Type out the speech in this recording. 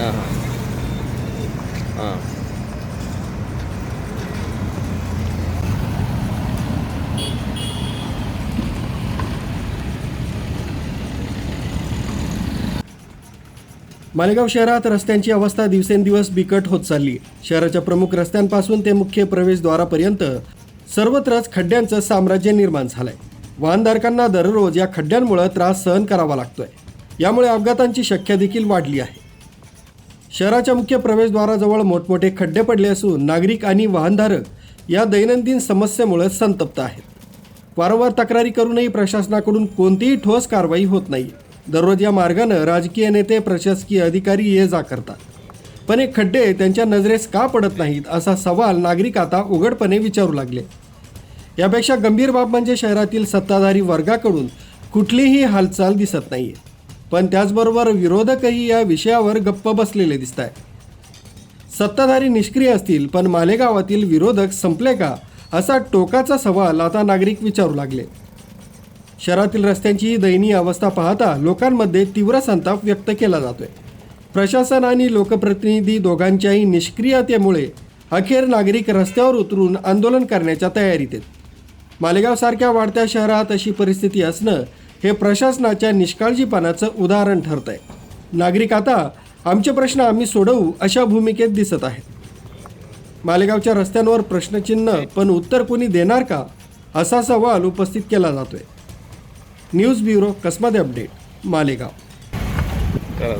हां. मालेगाव शहरात रस्त्यांची अवस्था दिवसेंदिवस बिकट होत चालली. शहराच्या प्रमुख रस्त्यांपासून ते मुख्य प्रवेशद्वारापर्यंत सर्वत्रच खड्ड्यांचं साम्राज्य निर्माण झालंय. वाहनधारकांना दररोज या खड्ड्यांमुळे त्रास सहन करावा लागतोय. यामुळे अपघातांची शक्य देखील वाढली आहे. शहराच्या मुख्य प्रवेशद्वाराजवळ मोठमोठे खड्डे पडले असून नागरिक आणि वाहनधारक या दैनंदिन समस्येमुळे संतप्त आहेत. वारंवार तक्रारी करूनही प्रशासनाकडून कोणतीही ठोस कारवाई होत नाही. दररोज या मार्गानं राजकीय नेते प्रशासकीय अधिकारी ये जा करतात. पण हे खड्डे त्यांच्या नजरेस का पडत नाहीत असा सवाल नागरिक आता उघडपणे विचारू लागले. यापेक्षा गंभीर बाब म्हणजे शहरातील सत्ताधारी वर्गाकडून कुठलीही हालचाल दिसत नाहीये. पण त्याचबरोबर विरोधकही या विषयावर गप्प बसलेले दिसत आहे सत्ताधारी निष्क्रिय असतील पण मालेगावातील विरोधक संपले का? असा टोकाचा सवाल आता नागरिक विचारू लागले. शहरातील रस्त्यांची दयनीय अवस्था पाहता लोकांमध्ये तीव्र संताप व्यक्त केला जातोय. प्रशासन आणि लोकप्रतिनिधी दोघांच्याही निष्क्रियतेमुळे अखेर नागरिक रस्त्यावर उतरून आंदोलन करण्याच्या तयारीत आहेत. मालेगावसारख्या वाढत्या शहरात अशी परिस्थिती असणं हे प्रशासनाच्या निष्काळजीपणाचं उदाहरण ठरत आहे नागरिक आता आमचे प्रश्न आम्ही सोडवू अशा भूमिकेत दिसत आहेत. मालेगावच्या रस्त्यांवर प्रश्नचिन्ह पण उत्तर कोणी देणार का? असा सवाल उपस्थित केला जातोय. न्यूज ब्युरो कसमध्ये अपडेट मालेगाव. करा